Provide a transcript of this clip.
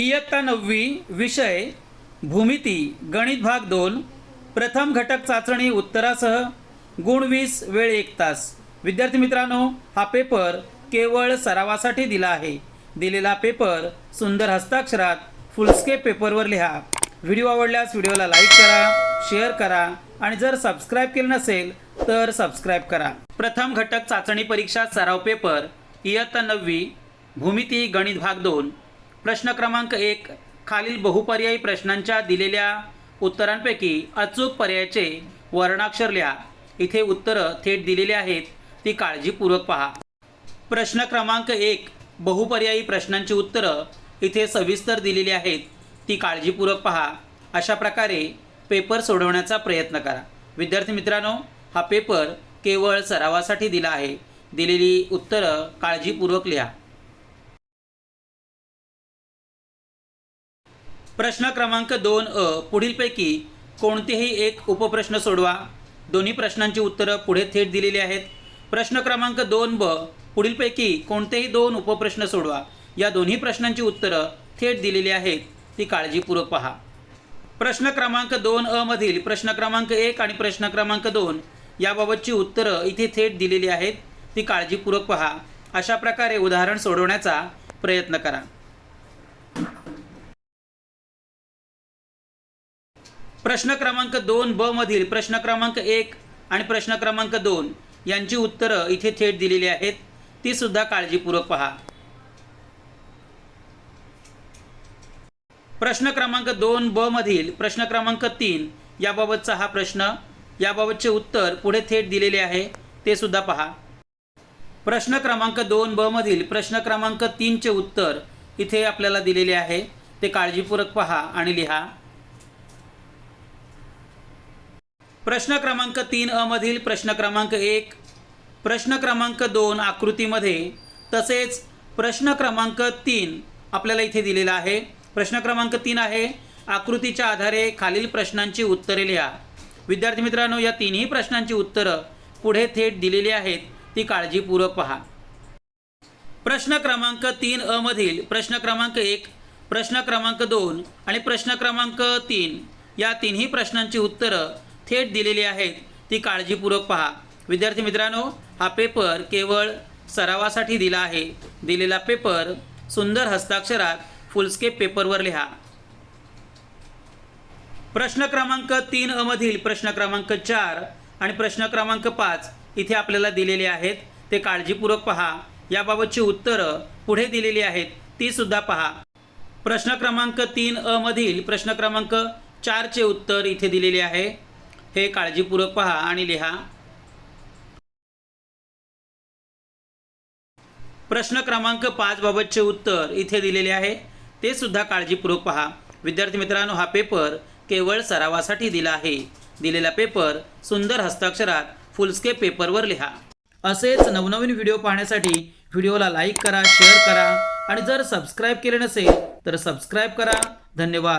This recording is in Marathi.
इयत्ता नववी विषय भूमिती गणित भाग दोन प्रथम घटक चाचणी उत्तरासह गुण वीस वेळ एक तास. विद्यार्थी मित्रांनो हा पेपर केवळ सरावासाठी दिला आहे. दिलेला पेपर सुंदर हस्ताक्षरात फुलस्केप पेपरवर लिहा. व्हिडिओ आवडल्यास व्हिडिओला लाईक करा शेअर करा आणि जर सबस्क्राईब केलं नसेल तर सबस्क्राईब करा. प्रथम घटक चाचणी परीक्षा सराव पेपर इयत्ता नववी भूमिती गणित भाग दोन. प्रश्न क्रमांक एक खालील बहुपर्यायी प्रश्नांच्या दिलेल्या उत्तरांपैकी अचूक पर्यायाचे वर्णाक्षर लिहा. इथे उत्तरं थेट दिलेली आहेत ती काळजीपूर्वक पहा. प्रश्न क्रमांक एक बहुपर्यायी प्रश्नांची उत्तरं इथे सविस्तर दिलेली आहेत ती काळजीपूर्वक पहा. अशा प्रकारे पेपर सोडवण्याचा प्रयत्न करा. विद्यार्थी मित्रांनो हा पेपर केवळ सरावासाठी दिला आहे. दिलेली उत्तरं काळजीपूर्वक लिहा. प्रश्न क्रमांक दोन अ पुढीलपैकी कोणतेही एक उपप्रश्न सोडवा. दोन्ही प्रश्नांची उत्तरं पुढे थेट दिलेली आहेत. प्रश्न क्रमांक दोन ब पुढीलपैकी कोणतेही दोन उपप्रश्न सोडवा. या दोन्ही प्रश्नांची उत्तरं थेट दिलेली आहेत. ती काळजीपूर्वक पहा. प्रश्न क्रमांक दोन अ मधील प्रश्न क्रमांक एक आणि प्रश्न क्रमांक दोन याबाबतची उत्तरं इथे थेट दिलेली आहेत. ती काळजीपूर्वक पहा. अशा प्रकारे उदाहरण सोडवण्याचा प्रयत्न करा. प्रश्न क्रमांक दोन ब मधील प्रश्न क्रमांक एक आणि प्रश्न क्रमांक दोन यांची उत्तरं इथे थेट दिलेली आहेत. ती सुद्धा काळजीपूर्वक पहा. प्रश्न क्रमांक दोन ब मधील प्रश्न क्रमांक तीन याबाबतचा हा प्रश्न याबाबतचे उत्तर पुढे थेट दिलेले आहे ते सुद्धा पहा. प्रश्न क्रमांक दोन ब मधील प्रश्न क्रमांक तीनचे उत्तर इथे आपल्याला दिलेले आहे ते काळजीपूर्वक पहा आणि लिहा. प्रश्न क्रमांक तीन अ मधील प्रश्न क्रमांक एक प्रश्न क्रमांक दोन आकृतीमध्ये तसेच प्रश्न क्रमांक तीन आपल्याला इथे दिलेला आहे. प्रश्न क्रमांक तीन आहे. आकृतीच्या आधारे खालील प्रश्नांची उत्तरे लिहा. विद्यार्थी मित्रांनो या तिन्ही प्रश्नांची उत्तरं पुढे थेट दिलेली आहेत. ती काळजीपूर्वक पहा. प्रश्न क्रमांक तीन अ मधील प्रश्न क्रमांक एक प्रश्न क्रमांक दोन आणि प्रश्न क्रमांक तीन या तिन्ही प्रश्नांची उत्तरं थेट दिलेली आहेत ती काळजीपूर्वक पहा. विद्यार्थी मित्रांनो हा पेपर केवळ सरावासाठी दिला आहे. दिलेला पेपर सुंदर हस्ताक्षरात फुलस्केप पेपरवर लिहा. प्रश्न क्रमांक तीन अ मधील प्रश्न क्रमांक चार आणि प्रश्न क्रमांक पाच इथे आपल्याला दिलेले आहेत. ते काळजीपूर्वक पहा. याबाबतची उत्तरं पुढे दिलेली आहेत. ती सुद्धा पहा. प्रश्न क्रमांक तीन अ मधील प्रश्न क्रमांक चारचे उत्तर इथे दिलेले आहे. हे काळजीपूर्वक पहा आणि लिहा. प्रश्न क्रमांक पाच बाबतचे उत्तर इथे दिलेले आहे. ते सुद्धा काळजीपूर्वक पहा. विद्यार्थी मित्रांनो हा पेपर केवळ सरावासाठी दिला आहे. दिलेला पेपर सुंदर हस्ताक्षरात फुलस्केप पेपरवर लिहा. असेच नवनवीन व्हिडिओ पाहण्यासाठी व्हिडिओला लाईक करा शेअर करा आणि जर सबस्क्राईब केले नसेल तर सबस्क्राईब करा. धन्यवाद.